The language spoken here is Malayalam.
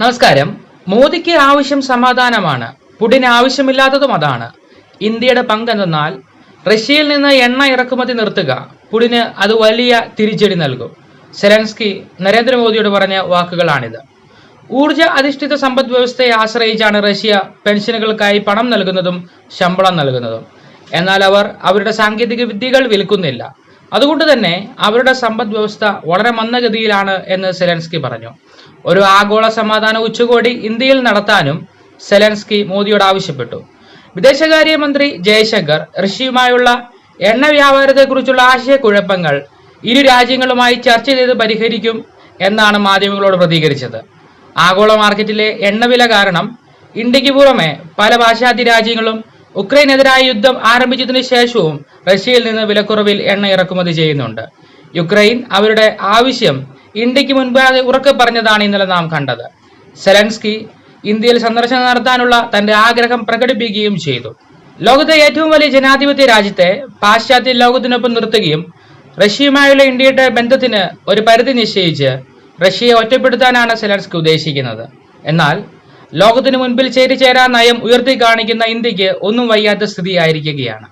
നമസ്കാരം. മോദിക്ക് ആവശ്യം സമാധാനമാണ്. പുടിന് ആവശ്യമില്ലാത്തതും അതാണ്. ഇന്ത്യയുടെ പങ്കെന്തെന്നാൽ റഷ്യയിൽ നിന്ന് എണ്ണ ഇറക്കുമതി നിർത്തുക. പുടിന് അത് വലിയ തിരിച്ചടി നൽകും. സെലൻസ്കി നരേന്ദ്രമോദിയോട് പറഞ്ഞ വാക്കുകളാണിത്. ഊർജ അധിഷ്ഠിത സമ്പദ് വ്യവസ്ഥയെ ആശ്രയിച്ചാണ് റഷ്യ പെൻഷനുകൾക്കായി പണം നൽകുന്നതും ശമ്പളം നൽകുന്നതും. എന്നാൽ അവർ അവരുടെ സാങ്കേതിക വിദ്യകൾ വിൽക്കുന്നില്ല. അതുകൊണ്ട് തന്നെ അവരുടെ സമ്പദ് വ്യവസ്ഥ വളരെ മന്ദഗതിയിലാണ് എന്ന് സെലൻസ്കി പറഞ്ഞു. ഒരു ആഗോള സമാധാന ഉച്ചകോടി ഇന്ത്യയിൽ നടത്താനും സെലൻസ്കി മോദിയോട് ആവശ്യപ്പെട്ടു. വിദേശകാര്യമന്ത്രി ജയശങ്കർ റഷ്യയുമായുള്ള എണ്ണ വ്യാപാരത്തെക്കുറിച്ചുള്ള ആശയക്കുഴപ്പങ്ങൾ ഇരു രാജ്യങ്ങളുമായി ചർച്ച ചെയ്ത് പരിഹരിക്കും എന്നാണ് മാധ്യമങ്ങളോട് പ്രതികരിച്ചത്. ആഗോള മാർക്കറ്റിലെ എണ്ണവില കാരണം ഇന്ത്യയ്ക്ക് പുറമെ പല പാശ്ചാത്യ രാജ്യങ്ങളും ഉക്രൈനെതിരായ യുദ്ധം ആരംഭിച്ചതിനു ശേഷവും റഷ്യയിൽ നിന്ന് വിലക്കുറവിൽ എണ്ണ ഇറക്കുമതി ചെയ്യുന്നുണ്ട്. യുക്രൈൻ അവരുടെ ആവശ്യം ഇന്ത്യയ്ക്ക് മുൻപാകെ ഉറക്കെ പറഞ്ഞതാണ് ഇന്നലെ നാം കണ്ടത്. സെലൻസ്കി ഇന്ത്യയിൽ സന്ദർശനം നടത്താനുള്ള തന്റെ ആഗ്രഹം പ്രകടിപ്പിക്കുകയും ചെയ്തു. ലോകത്തെ ഏറ്റവും വലിയ ജനാധിപത്യ രാജ്യത്തെ പാശ്ചാത്യ ലോകത്തിനൊപ്പം നിർത്തുകയും റഷ്യയുമായുള്ള ഇന്ത്യയുടെ ബന്ധത്തിന് ഒരു പരിധി നിശ്ചയിച്ച് റഷ്യയെ ഒറ്റപ്പെടുത്താനാണ് സെലൻസ്കി ഉദ്ദേശിക്കുന്നത്. എന്നാൽ ലോകത്തിനു മുൻപിൽ ചേരിചേരാ നയം ഉയർത്തി കാണിക്കുന്ന ഇന്ത്യയ്ക്ക് ഒന്നും വയ്യാത്ത സ്ഥിതിയായിരിക്കുകയാണ്.